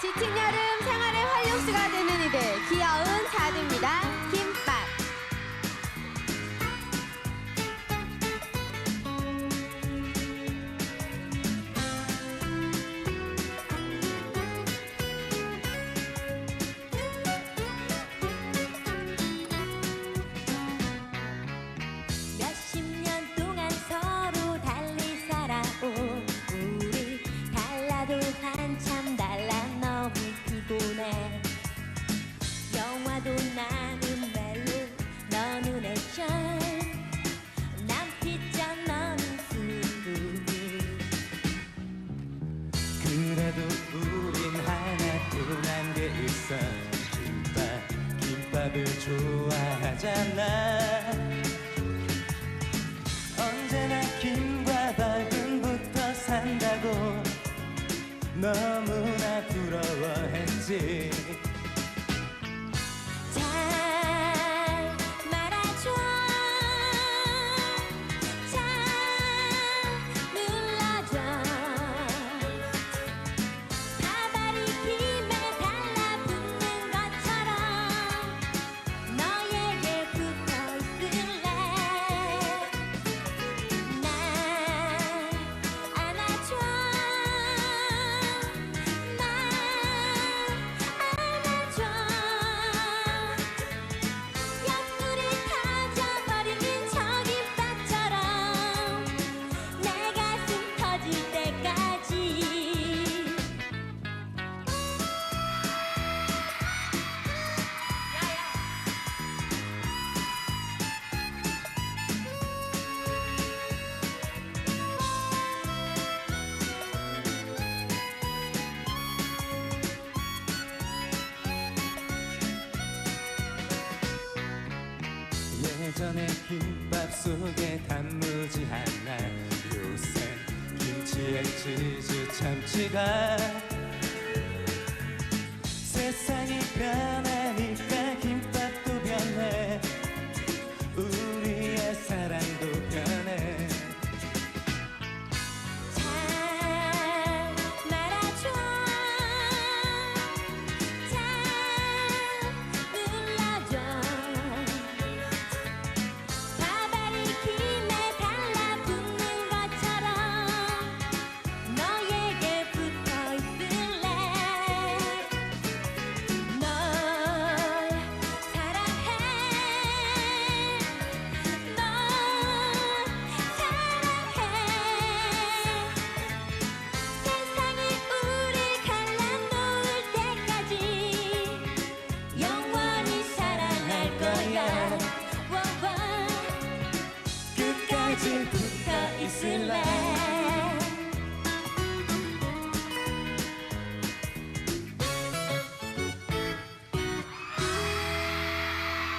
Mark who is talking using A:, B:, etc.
A: 지친 여름 생활의 활력소가 되는 이들 귀여운 자두입니다.
B: 그래도 우린 하나 뚱한 게 있어. 김밥 김밥을 좋아하잖아. 언제나 김과 밥은부터 산다고 너무나 부러워했지 예전에 김밥 속에 단무지 하나 요새 김치에 치즈 참치가 세상이 변하
C: It's